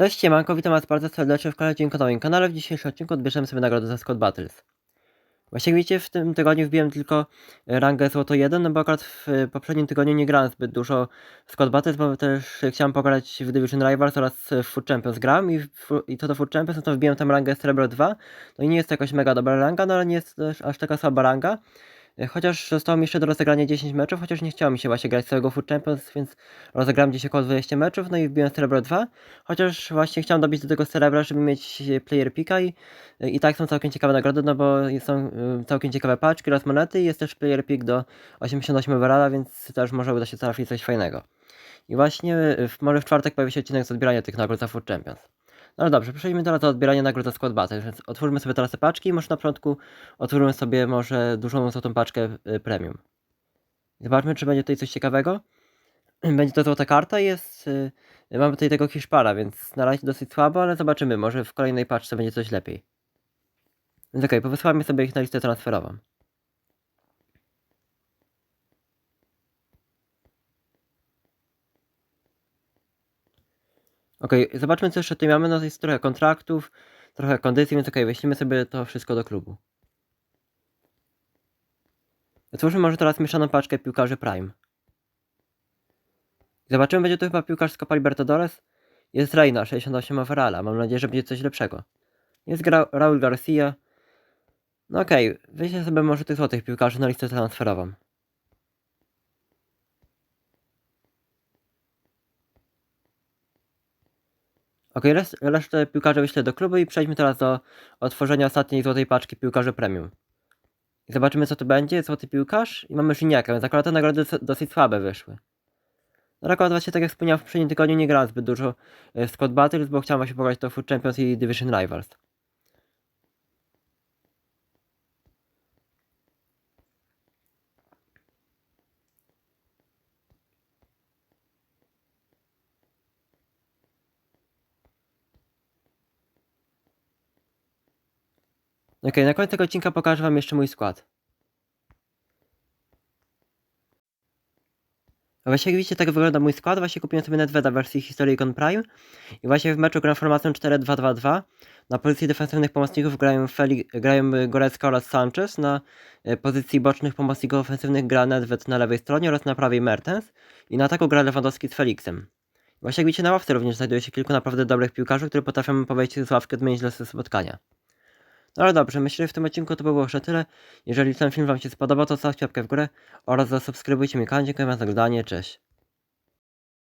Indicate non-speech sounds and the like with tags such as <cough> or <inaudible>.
Cześć, siemanko, witam was bardzo serdecznie w kolejnym na moim kanale. W dzisiejszym odcinku odbierzemy sobie nagrodę za Scott Battles. Właśnie widzicie, w tym tygodniu wbiłem tylko rangę Złoto 1, no bo akurat w e, poprzednim tygodniu nie grałem zbyt dużo w Scott Battles, bo też chciałem pograć w Division Rivals oraz w Food Champions grałem i, w, i to do Food Champions, no to wbiłem tam rangę Cerebro 2. No i nie jest to jakaś mega dobra ranga, no ale nie jest też aż taka słaba ranga. E, Chociaż zostało mi jeszcze do rozegrania 10 meczów, chociaż nie chciało mi się właśnie grać całego Food Champions, więc rozegrałem gdzieś około 20 meczów, no i wbiłem Cerebro 2. Chociaż właśnie chciałem dobić do tego Cerebra, żeby mieć e, player picka i, i tak są całkiem ciekawe nagrody, no bo są całkiem ciekawe paczki oraz monety i jest też player pick do 88 overalla, więc też może uda się trafić coś fajnego. I właśnie w, może w czwartek pojawi się odcinek z odbierania tych nagród za Food Champions. No dobrze, przejdźmy teraz do odbierania nagród za Squad Battle, więc otwórzmy sobie teraz te paczki i może na początku otwórzmy sobie może dużą złotą paczkę y, premium. Zobaczmy, czy będzie tutaj coś ciekawego. <clears throat> Będzie to złota karta jest... y, Mamy tutaj tego Hiszpara, więc na razie dosyć słabo, ale zobaczymy, może w kolejnej paczce będzie coś lepiej. Więc okej, okay, sobie ich na listę transferową. Okej, okay, zobaczmy co jeszcze tutaj mamy. No jest trochę kontraktów, trochę kondycji, więc okej, okay, weźmiemy sobie to wszystko do klubu. Otwórzmy może teraz mieszaną paczkę piłkarzy Prime. Zobaczymy, będzie to chyba piłkarz z Copa Libertadores. Jest Reina, 68 overalla. Mam nadzieję, że będzie coś lepszego. Jest Gra Raul Garcia. No okej, okay. sobie może tych złotych piłkarzy na listę transferową. Ok, resz resztę piłkarzy wyślę do klubu i przejdźmy teraz do otworzenia ostatniej złotej paczki piłkarzy premium. Zobaczymy co to będzie, złoty piłkarz i mamy Żyniaka, więc akurat te nagrody dosyć słabe wyszły. No akurat właśnie tak jak wspomniałem w poprzednim tygodniu nie grałem zbyt dużo w Squad Battles, bo chciałem właśnie pograć to Food Champions i Division Rivals. Ok, na koniec tego odcinka pokażę wam jeszcze mój skład. Właśnie jak widzicie, tak wygląda mój skład. Właśnie kupiłem sobie Nedveda w wersji Historicon Prime. I właśnie w meczu gram formacją 4-2-2-2. Na pozycji defensywnych pomocników grają, Feli grają Gorecka oraz Sanchez. Na e, pozycji bocznych pomocników ofensywnych gra Nedved na lewej stronie oraz na prawej Mertens. I na ataku gra Lewandowski z Felixem. Właśnie jak widzicie na ławce również znajduje się kilku naprawdę dobrych piłkarzy, które potrafią po wejściu z ławki odmienić losy spotkania. No ale dobrze, myślę, że w tym odcinku to by było już na tyle. Jeżeli ten film Wam się spodobał, to zostawcie łapkę w górę oraz zasubskrybujcie mi kanał. Dziękuję za oglądanie, cześć.